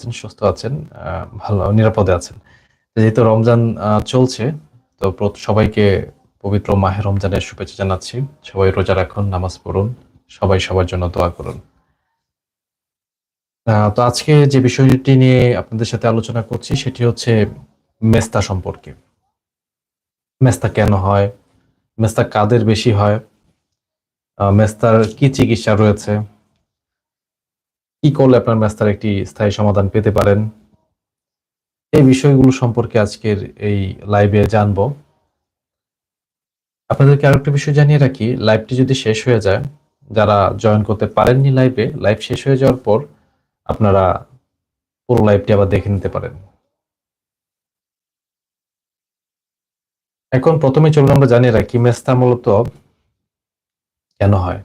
আছেন, সুস্থ আছেন, ভালো নিরাপদে আছেন। যেহেতু রমজান চলছে, তো সবাইকে পবিত্র মাহে রমজানের শুভেচ্ছা জানাচ্ছি। সবাই রোজা রাখুন, নামাজ পড়ুন। সবাই সবার জন্য দোয়া করুন। তো আজকে যে বিষয়টি নিয়ে আপনাদের সাথে আলোচনা করছি সেটি হচ্ছে মেস্তা সম্পর্কে। মেস্তা কেন হয়? মেস্তা কাদের বেশি হয়? মেস্তার কি চিকিৎসা রয়েছে? কি করলে আপনার মেস্তার একটি স্থায়ী সমাধান পেতে পারেন? এই বিষয়গুলো সম্পর্কে আজকের এই লাইভে জানব। আপনাদেরকে আরেকটা বিষয় জানিয়ে রাখি, লাইভটি যদি শেষ হয়ে যায়, যারা জয়েন করতে পারেননি লাইভে, লাইভ শেষ হয়ে যাওয়ার পর আপনারা পুরো লাইভটি আবার দেখে নিতে পারেন। এখন ১ম এ চলুন আমরা জানিয়ে রাখি মেস্তা মূলত কেন হয়?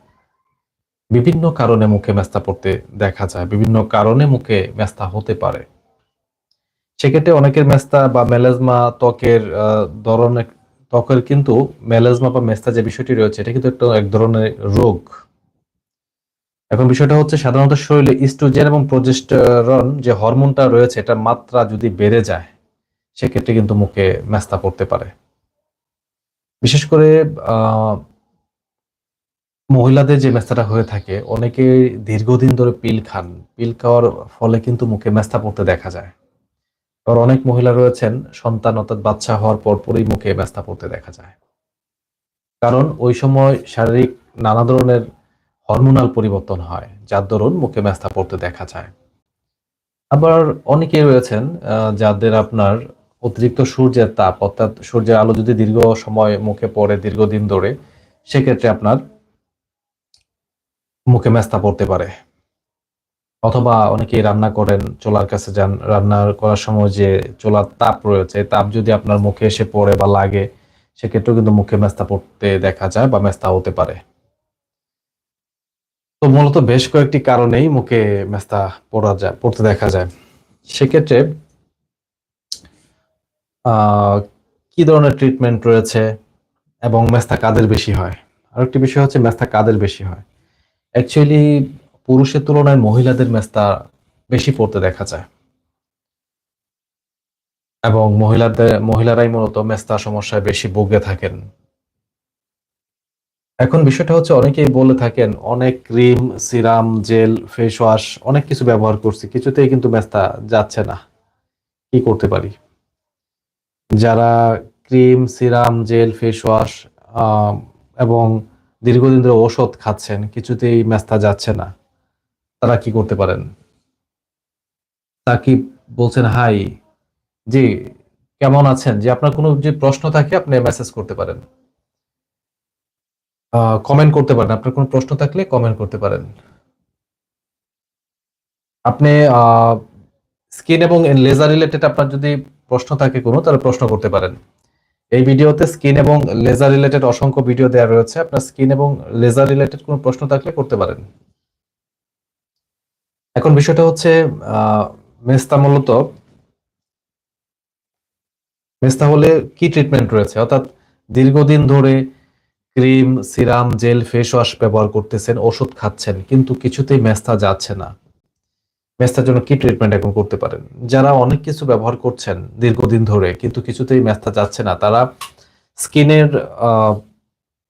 বিভিন্ন কারণে মুখে মেস্তা পড়তে দেখা যায়। বিভিন্ন কারণে মুখে মেস্তা হতে পারে। সেক্ষেত্রে অনেকের মেস্তা বা মেলাজমা ত্বকের ধরনের ত্বকের কিন্তু মেলাজমা বা মেস্তা যে বিষয়টি রয়েছে এটা কিন্তু একটা এক ধরনের রোগ। এখন বিষয়টা হচ্ছে সাধারণত শরীরে ইস্ট্রোজেন এবং প্রজেস্টেরন যে হরমোনটা রয়েছে এটার মাত্রা যদি বেড়ে যায়, সেক্ষেত্রে কিন্তু মুখে মেস্তা পড়তে পারে। বিশেষ করে মহিলাদের যে মেস্তাটা হয়ে থাকে, অনেকেই দীর্ঘদিন ধরে পিল খান। পিল খাওয়ার ফলে কিন্তু মুখে মেস্তা পড়তে দেখা যায়। আবার অনেক মহিলা রয়েছেন সন্তান অর্থাৎ বাচ্চা হওয়ার পরপরই মুখে মেস্তা পড়তে দেখা যায়। কারণ ওই সময় শারীরিক নানা ধরনের হরমোনাল পরিবর্তন হয়, যার দরুন মুখে মেস্তা পড়তে দেখা যায়। আবার অনেকে রয়েছেন যাদের আপনার অতিরিক্ত সূর্যের তাপ অর্থাৎ সূর্যের আলো যদি দীর্ঘ সময় মুখে পড়ে দীর্ঘদিন ধরে, সেক্ষেত্রে আপনার মুখে মেস্তা পড়তে পারে। অথবা অনেকেই রান্না করেন, চোলার কাছে যান, রান্না করার সময় যে চোলার তাপ রয়েছে, তাপ যদি আপনার মুখে এসে পড়ে বা লাগে, সেক্ষেত্রেও কিন্তু মুখে মেস্তা পড়তে দেখা যায় বা মেস্তা হতে পারে। তো মূলত বেশ কয়েকটি কারণেই মুখে মেস্তা পড়া যায় পড়তে দেখা যায়। সেক্ষেত্রে কি ধরনের ট্রিটমেন্ট রয়েছে এবং মেস্তা কাদের বেশি হয়? আরেকটি বিষয় হচ্ছে মেস্তা কাদের বেশি হয়? অ্যাকচুয়ালি পুরুষের তুলনায় মহিলাদের মেস্তা বেশি পড়তে দেখা যায়। এবং মহিলাদের মহিলারাই মূলত মেস্তা সমস্যায় বেশি ভুগে থাকেন। এখন বিষয়টা হচ্ছে অনেকেই বলে থাকেন অনেক cream, serum, gel, face wash অনেক কিছু ব্যবহার করছি। কিছুতেই কিন্তু মেস্তা যাচ্ছে না। কি করতে পারি? যারা cream, serum, gel, face wash এবং দীর্ঘদিন ধরে ঔষধ খাচ্ছেন, কিছুতেই মেস্তা যাচ্ছে না। তারা কি করতে পারেন? সাকিব বলছেন হাই। জি, কেমন আছেন? যে আপনার কোনো যে প্রশ্ন থাকে আপনি মেসেজ করতে পারেন। কমেন্ট করতে পারেন। আপনার কোনো প্রশ্ন থাকলে কমেন্ট করতে পারেন। আপনি স্কিন এবং লেজার রিলেটেড আপনার যদি প্রশ্ন থাকে কোনো তাহলে প্রশ্ন করতে পারেন। এই ভিডিওতে স্কিন এবং লেজার রিলেটেড অসংখ্য ভিডিও দেওয়া রয়েছে। আপনার স্কিন এবং লেজার রিলেটেড কোনো প্রশ্ন থাকলে করতে পারেন। এখন বিষয়টা হচ্ছে মেস্তা মূলত মেস্তা হলে কি ট্রিটমেন্ট রয়েছে? অর্থাৎ দীর্ঘদিন ধরে cream, serum, gel, face wash ব্যবহার করতেছেন, ওষুধ খাচ্ছেন কিন্তু কিছুতেই মেস্তা যাচ্ছে না। মেস্তার জন্য কি ট্রিটমেন্ট এখন করতে পারেন? যারা অনেক কিছু ব্যবহার করছেন দীর্ঘদিন ধরে কিন্তু কিছুতেই মেস্তা যাচ্ছে না, তারা স্কিনের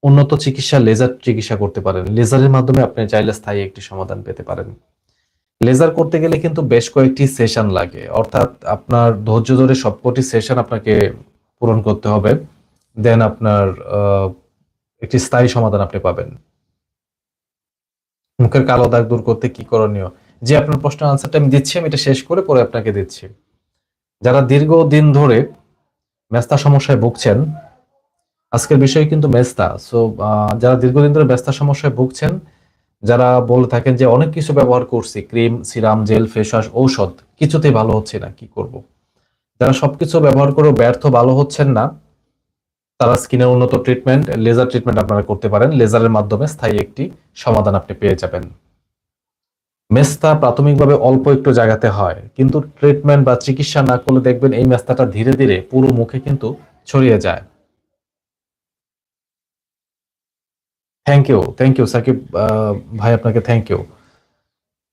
উন্নত চিকিৎসা লেজার চিকিৎসা করতে পারেন। লেজারের মাধ্যমে আপনি চাইলে স্থায়ী একটি সমাধান পেতে পারেন। লেজার করতে গেলে কিন্তু বেশ কয়েকটি সেশন লাগে। অর্থাৎ আপনার ধৈর্য ধরে সবকটি সেশন আপনাকে পূরণ করতে হবে। দেন আপনার একটি স্থায়ী সমাধান আপনি পাবেন। মুখের কালো দাগ দূর করতে কি করণীয়? জি, আপনার প্রশ্নের আনসারটা আমি দিচ্ছি। আমি এটা শেষ করে পরে আপনাকে দিচ্ছি। যারা দীর্ঘদিন ধরে মেস্তা সমস্যায় ভুগছেন, আজকের বিষয় কিন্তু মেস্তা। সো যারা দীর্ঘদিন ধরে মেস্তা সমস্যায় ভুগছেন, যারা বলে থাকেন যে অনেক কিছু ব্যবহার করছি, cream, serum, gel, face wash, ঔষধ কিছুতেই ভালো হচ্ছে না, কি করব? যারা সবকিছু ব্যবহার করেও ব্যর্থ ভালো হচ্ছেন না, তারা স্কিনের উন্নত ট্রিটমেন্ট, লেজার ট্রিটমেন্ট আপনারা করতে পারেন। লেজারের মাধ্যমে স্থায়ী একটি সমাধান আপনি পেয়ে যাবেন। মেস্তা প্রাথমিকভাবে অল্প একটু জায়গাতে হয়। কিন্তু ট্রিটমেন্ট বা চিকিৎসা না করলে দেখবেন এই মেস্তাটা ধীরে, ধীরে পুরো মুখে কিন্তু ছড়িয়ে যায়। Thank you, thank you Sakib ভাই আপনাকে থ্যাংক ইউ।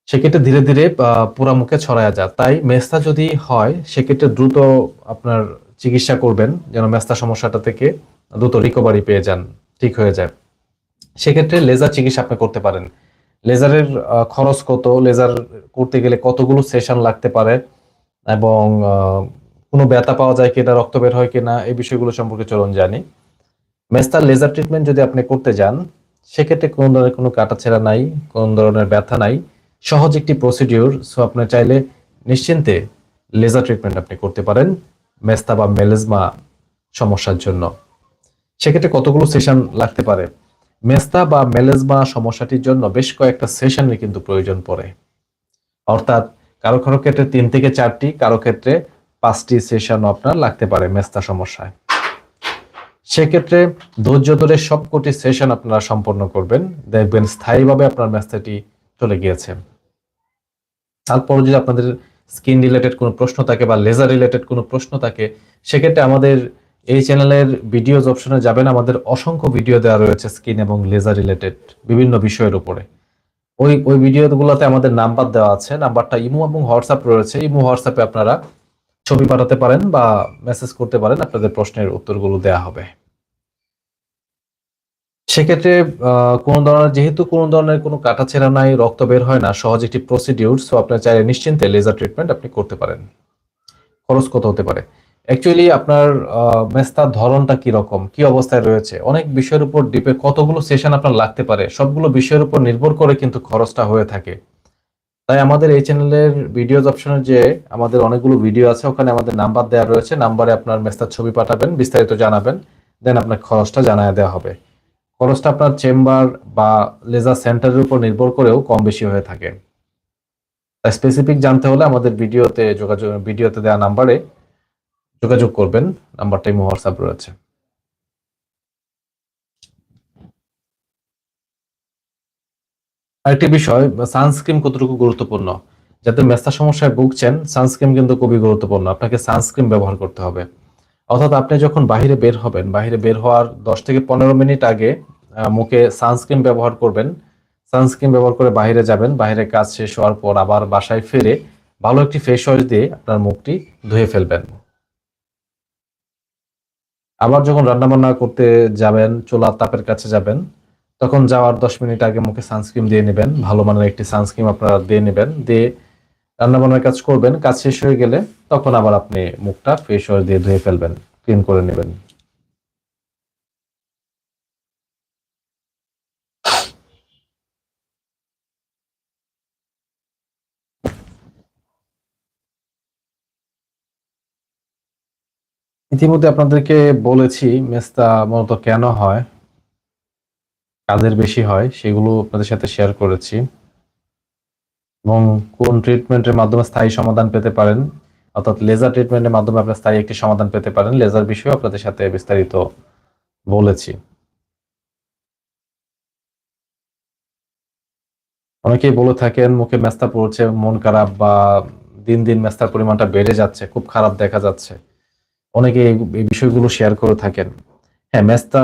সেক্ষেত্রে ধীরে ধীরে পুরা মুখে ছড়ায় যায় তাই মেস্তা যদি হয় সেক্ষেত্রে দ্রুত আপনার চিকিৎসা করবেন যেন মেস্তা সমস্যাটা থেকে দ্রুত রিকভারি পেয়ে যান ঠিক হয়ে যায় সেক্ষেত্রে লেজার চিকিৎসা আপনি করতে পারেন লেজারের খরচ কত, লেজার করতে গেলে কতগুলো সেশন লাগতে পারে এবং কোনো ব্যথা পাওয়া যায় কিনা, রক্ত বের হয় কিনা, এই বিষয়গুলো সম্পর্কে চলুন জানি। মেস্তার লেজার ট্রিটমেন্ট যদি আপনি করতে যান, সেক্ষেত্রে কোনো ধরনের কোনো কাটাছেঁড়া নাই, কোনো ধরনের ব্যথা নাই, সহজ একটি প্রসিডিউর সো আপনি চাইলে নিশ্চিন্তে লেজার ট্রিটমেন্ট আপনি করতে পারেন, মেস্তা বা মেলেজমা সমস্যার জন্য। সেক্ষেত্রে কতগুলো সেশন লাগতে পারে? মেস্তা বা মেলেজমা সমস্যাটির জন্য বেশ কয়েকটা সেশনের কিন্তু প্রয়োজন পড়ে। অর্থাৎ কারও কারও ক্ষেত্রে তিন থেকে চারটি, কারও ক্ষেত্রে পাঁচটি সেশন আপনার লাগতে পারে মেস্তা সমস্যায়। সেক্ষেত্রে ধৈর্য ধরে সবকটি সেশন আপনারা সম্পন্ন করবেন। দেখবেন স্থায়ীভাবে আপনার মেস্তাটি চলে গিয়েছে। তারপর যদি আপনাদের স্কিন রিলেটেড কোনো প্রশ্ন থাকে বা লেজার রিলেটেড কোনো প্রশ্ন থাকে, সেক্ষেত্রে আমাদের এই চ্যানেলের ভিডিওজ অপশনে যাবেন। আমাদের অসংখ্য ভিডিও দেওয়া রয়েছে স্কিন এবং লেজার রিলেটেড বিভিন্ন বিষয়ের উপরে। ওই ওই ভিডিওগুলোতে আমাদের নাম্বার দেওয়া আছে। নাম্বারটা ইমো এবং হোয়াটসঅ্যাপ রয়েছে। ইমো, হোয়াটসঅ্যাপে আপনারা ছবি পাঠাতে পারেন বা মেসেজ করতে পারেন। আপনাদের প্রশ্নের উত্তরগুলো দেওয়া হবে। সেক্ষেত্রে কোনো ধরনের, যেহেতু কোনো ধরনের কোনো কাটাছেঁড়া নাই, রক্ত বের হয় না, সহজ একটি প্রসিডিউর সো আপনার চাইলে নিশ্চিন্তে লেজার ট্রিটমেন্ট আপনি করতে পারেন। খরচ কত হতে পারে? অ্যাকচুয়ালি আপনার মেস্তার ধরনটা কি রকম? কি অবস্থায় রয়েছে? অনেক বিষয়ের উপর ডিপে কতগুলো সেশন আপনার লাগতে পারে? সবগুলো বিষয়ের উপর নির্ভর করে কিন্তু খরচটা হয়ে থাকে। তাই আমাদের এই চ্যানেলের ভিডিওজ অপশনে যে আমাদের অনেকগুলো ভিডিও আছে, ওখানে আমাদের নাম্বার দেওয়া রয়েছে। নাম্বারে আপনার মেস্তার ছবি পাঠাবেন, বিস্তারিত জানাবেন। দেন আপনার খরচটা জানায় দেওয়া হবে। খরচটা আপনার চেম্বার বা লেজার সেন্টারের উপর নির্ভর করেও কম বেশি হয়ে থাকে। তাই স্পেসিফিক জানতে হলে আমাদের ভিডিওতে যোগাযোগ ভিডিওতে দেওয়া নাম্বারে যোগাযোগ করবেন, নাম্বারটা হোয়াটসঅ্যাপ রয়েছে। আরেকটি বিষয় সানস্ক্রিন কতটুকু গুরুত্বপূর্ণ? যাতে মেস্তা সমস্যায় ভুগছেন সানস্ক্রিন কিন্তু খুবই গুরুত্বপূর্ণ। আপনাকে সানস্ক্রিন ব্যবহার করতে হবে। অর্থাৎ আপনি যখন বাইরে বের হবেন বাইরে বের হওয়ার দশ থেকে পনেরো মিনিট আগে মুখে সানস্ক্রিন ব্যবহার করবেন। সানস্ক্রিন ব্যবহার করে বাইরে যাবেন বাইরে কাজ শেষ হওয়ার পর আবার বাসায় ফিরে ভালো একটি ফেস ওয়াশ দিয়ে আপনার মুখটি ধুয়ে ফেলবেন। আবার যখন রান্নাবান্না করতে যাবেন, চোলা তাপের কাছে যাবেন, তখন যাওয়ার দশ মিনিট আগে মুখে সানস্ক্রিন দিয়ে নেবেন, ভালো মানের একটি সানস্ক্রিন আপনারা দিয়ে নেবেন, দিয়ে রান্নাবান্নার কাজ করবেন, কাজ শেষ হয়ে গেলে তখন আবার আপনি মুখটা ফ্রেশ দিয়ে ধুয়ে ফেলবেন ক্লিন করে নেবেন। ইতিমধ্যে আপনাদেরকে বলেছি, মেস্তা মূলত কেন হয় কাজের বেশি হয়, সেগুলো আপনাদের সাথে শেয়ার করেছি। এবং কোন ট্রিটমেন্টের মাধ্যমে স্থায়ী সমাধান পেতে পারেন, অর্থাৎ লেজার ট্রিটমেন্টের মাধ্যমে আপনি স্থায়ী একটি সমাধান পেতে পারেন লেজার বিষয়ে আপনাদের সাথে বিস্তারিত বলেছি। অনেকেই বলে থাকেন, মুখে মেস্তা পড়ছে, মন খারাপ বা দিন দিন মেস্তার পরিমাণটা বেড়ে যাচ্ছে, খুব খারাপ দেখা যাচ্ছে। অনেকে এই বিষয়গুলো শেয়ার করে থাকেন। হ্যাঁ মেস্তা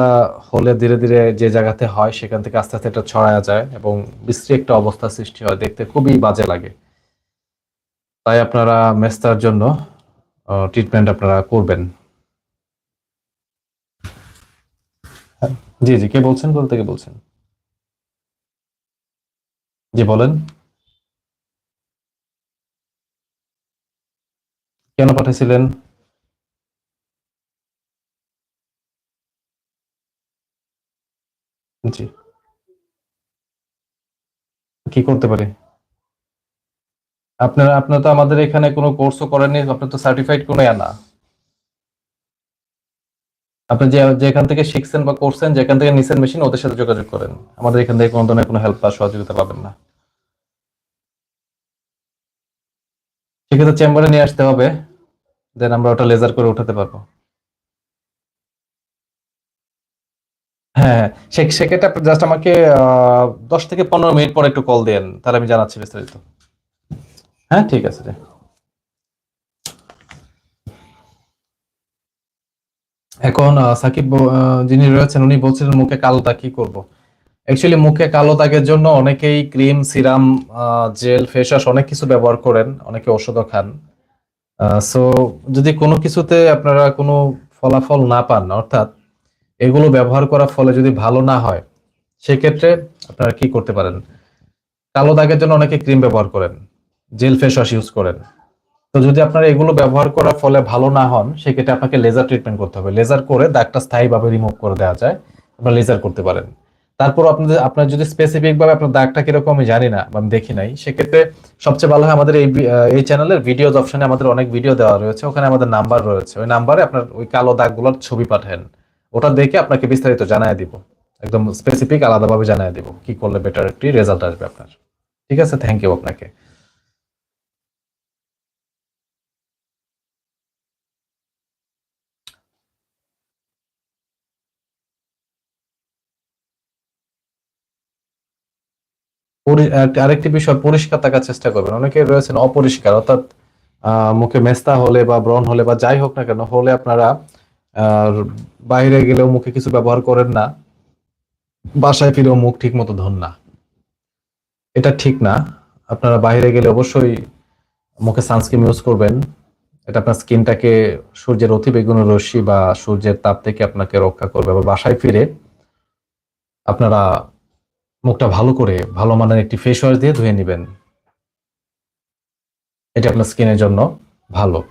হলে ধীরে ধীরে যে জায়গাতে হয় সেখান থেকে আস্তে আস্তে এটা ছড়ায়া যায় এবং বিশ্রী একটা অবস্থা সৃষ্টি হয় দেখতে খুবই বাজে লাগে। তাই আপনারা মেস্তার জন্য ট্রিটমেন্ট আপনারা করবেন। হ্যাঁ, জি জি কে বলছেন? কোথা থেকে বলছেন? জি বলেন। কেন পাঠাইছিলেন? জি। কি করতে পারি? আপনারা আপনারা তো আমাদের এখানে কোনো কোর্সও করেননি, আপনার তো সার্টিফাইড কোনো না। আপনি যে, যেখান থেকে শিখছেন বা করছেন, যেখান থেকে নিছেন মেশিন ওদের সাথে যোগাযোগ করেন। আমাদের এখান থেকে কোনো ধরনের কোনো হেল্প বা সহযোগিতা পাবেন না। সেক্ষেত্রে চেম্বারে নিয়ে আসতে হবে, দেন আমরা ওটা লেজার করে উঠাতে পারব। হ্যাঁ সে, সেক্ষেত্রে আপনি জাস্ট আমাকে দশ থেকে পনেরো মিনিট পর একটু কল দেন, তাহলে আমি জানাচ্ছি বিস্তারিত। হ্যাঁ ঠিক আছে রে। এখন সাকিব যিনি রয়েছেন, উনি বলছিলেন মুখে কালোটা কি করব? অ্যাকচুয়ালি মুখে কালো দাগের জন্য অনেকেই cream, serum gel face wash অনেক কিছু ব্যবহার করেন, অনেকে ওষুধও খান। সো যদি কোনো কিছুতে আপনারা কোনো ফলাফল না পান, অর্থাৎ এগুলো ব্যবহার করার ফলে যদি ভালো না হয়, সেক্ষেত্রে আপনারা কি করতে পারেন? কালো দাগের জন্য অনেকে ক্রিম ব্যবহার করেন, জেল ফেস ওয়াশ ইউজ করেন। তো যদি আপনারা এগুলো ব্যবহার করার ফলে ভালো না হন, সেক্ষেত্রে আপনাকে লেজার ট্রিটমেন্ট করতে হবে। লেজার করে দাগটা স্থায়ীভাবে রিমুভ করে দেওয়া যায়, আপনারা লেজার করতে পারেন। তারপর আপনাদের, আপনার যদি স্পেসিফিক ভাবে আপনার দাগটা কীরকম আমি জানি না, বা আমি দেখি নাই, সেক্ষেত্রে সবচেয়ে ভালো হয় আমাদের এই এই চ্যানেলের ভিডিওজ অপশনে আমাদের অনেক ভিডিও দেওয়া রয়েছে, ওখানে আমাদের নাম্বার রয়েছে। ওই নাম্বারে আপনার ওই কালো দাগগুলোর ছবি পাঠান। ওটা দেখে আপনাকে বিস্তারিত জানায় দিব। একদম স্পেসিফিক আলাদাভাবে জানায় দিব কি করলে বেটার একটি রেজাল্ট আসবে আপনার। ঠিক আছে? থ্যাংক ইউ আপনাকে। আরেকটি বিষয়, পরিষ্কার থাকার চেষ্টা করবেন। অনেকে রয়েছেন অপরিষ্কার, অর্থাৎ মুখে মেস্তা হলে বা ব্রণ হলে বা যাই হোক না কেন, হলে আপনারা আহ, বাইরে গেলেও মুখে কিছু ব্যবহার করেন না বাসায় ফিরেও মুখ ঠিক মতো ধন না। এটা ঠিক না। আপনারা বাইরে গেলে অবশ্যই মুখে সানস্ক্রিন ইউজ করবেন। এটা আপনার স্কিনটাকে সূর্যের অতিবেগুনি রশ্মি বা সূর্যের তাপ থেকে আপনাকে রক্ষা করবে বা বাসায় ফিরে আপনারা মুখটা ভালো করে ভালো মানের একটি ফেস ওয়াশ দিয়ে ধুয়ে নেবেন। এটা আপনার স্কিনের জন্য ভালো।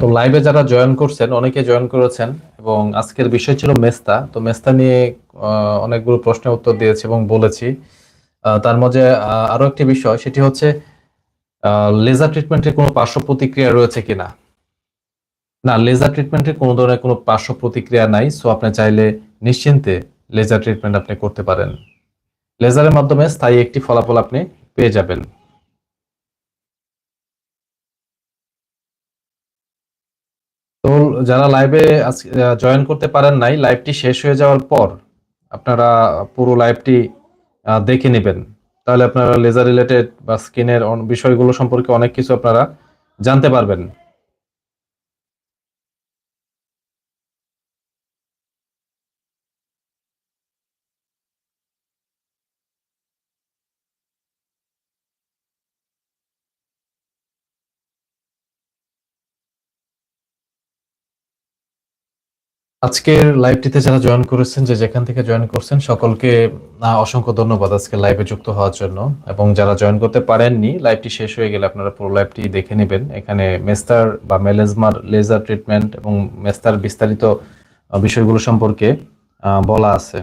তো লাইভে যারা জয়েন করছেন, অনেকে জয়েন করেছেন এবং আজকের বিষয় ছিল মেস্তা। তো মেস্তা নিয়ে অনেকগুলো প্রশ্নের উত্তর দিয়েছি এবং বলেছি। তার মধ্যে আরও একটি বিষয়, সেটি হচ্ছে লেজার ট্রিটমেন্টের কোনো পার্শ্ব প্রতিক্রিয়া রয়েছে কিনা? না লেজার ট্রিটমেন্টের কোনো ধরনের কোনো পার্শ্ব প্রতিক্রিয়া নাই সো আপনি চাইলে নিশ্চিন্তে লেজার ট্রিটমেন্ট আপনি করতে পারেন। লেজারের মাধ্যমে স্থায়ী একটি ফলাফল আপনি পেয়ে যাবেন। তো যারা লাইভে জয়েন করতে পারেন নাই লাইভটি শেষ হয়ে যাওয়ার পর আপনারা পুরো লাইভটি দেখে নেবেন। তাহলে আপনারা লেজার রিলেটেড বা স্কিনের বিষয়গুলো সম্পর্কে অনেক কিছু আপনারা জানতে পারবেন। আজকের লাইভটিতে যারা জয়েন করেছেন, যে যেখান থেকে জয়েন করছেন, সকলকে অসংখ্য ধন্যবাদ আজকে লাইভে যুক্ত হওয়ার জন্য। এবং যারা জয়েন করতে পারেননি লাইভটি শেষ হয়ে গেলে আপনারা পুরো লাইভটি দেখে নেবেন। এখানে মেস্তার বা মেলেজমার লেজার ট্রিটমেন্ট এবং মেস্তার বিস্তারিত বিষয়গুলো সম্পর্কে বলা আছে।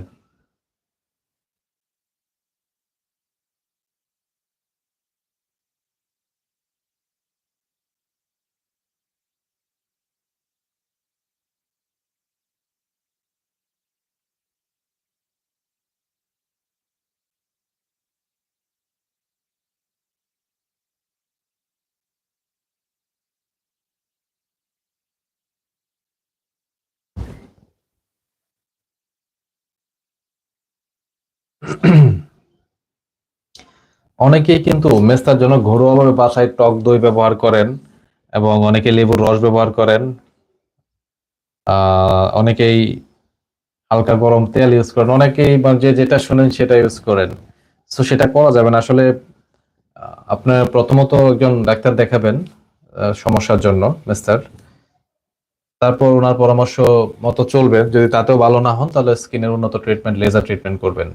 অনেকেই কিন্তু মেস্তার জন্য ঘরোয়াভাবে বাসায় টক দই ব্যবহার করেন এবং অনেকে লেবুর রস ব্যবহার করেন। অনেকেই হালকা গরম তেল ইউজ করেন। অনেকেই যে যেটা শুনেন সেটা ইউজ করেন। তো সেটা করা যাবে না। আসলে আপনার প্রথমত একজন ডাক্তার দেখাবেন সমস্যার জন্য মেস্টার তারপর ওনার পরামর্শ মতো চলবেন যদি তাতেও ভালো না হন, তাহলে স্কিনের উন্নত ট্রিটমেন্ট লেজার ট্রিটমেন্ট করবেন।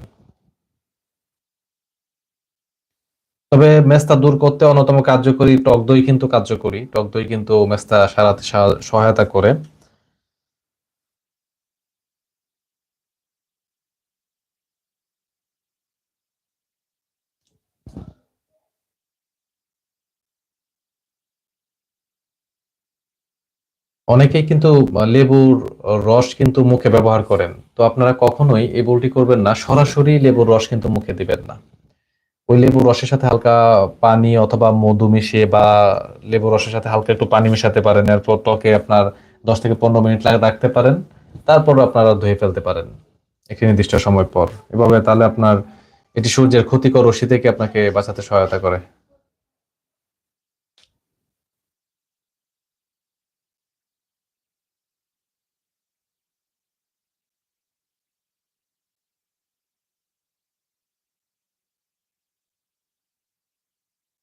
তবে মেস্তা দূর করতে অন্যতম কার্যকরী, টক দই কিন্তু কার্যকরী। টক দই কিন্তু মেস্তা সারাতে সহায়তা করে। অনেকেই কিন্তু লেবুর রস কিন্তু মুখে ব্যবহার করেন। তো আপনারা কখনোই এই ভুলটি করবেন না। সরাসরি লেবুর রস কিন্তু মুখে দিবেন না। ওই লেবুর রসের সাথে হালকা পানি অথবা মধু মিশিয়ে বা লেবুর রসের সাথে হালকা একটু পানি মেশাতে পারেন। এরপর ত্বকে আপনার দশ থেকে পনেরো মিনিট লাগে রাখতে পারেন। তারপর আপনারা ধুয়ে ফেলতে পারেন একটি নির্দিষ্ট সময় পর। এভাবে তাহলে আপনার এটি সূর্যের ক্ষতিকর রশি থেকে আপনাকে বাঁচাতে সহায়তা করে।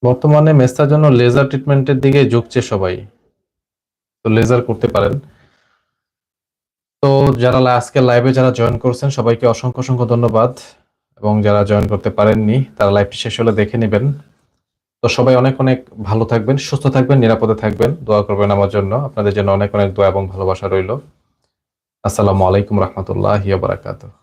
বর্তমানে মেস্তার জন্য লেজার ট্রিটমেন্টের দিকে ঝুঁকছে সবাই। তো লেজার করতে পারেন। তো যারা আজকে লাইভে যারা জয়েন করছেন, সবাইকে অসংখ্য অসংখ্য ধন্যবাদ। এবং যারা জয়েন করতে পারেননি, তারা লাইভটি শেষ হলে দেখে নেবেন। তো সবাই অনেক অনেক ভালো থাকবেন, সুস্থ থাকবেন, নিরাপদে থাকবেন। দোয়া করবেন আমার জন্য। আপনাদের জন্য অনেক অনেক দোয়া এবং ভালোবাসা রইল। আসসালামু আলাইকুম রহমতুল্লাহ বারাকাতুহ।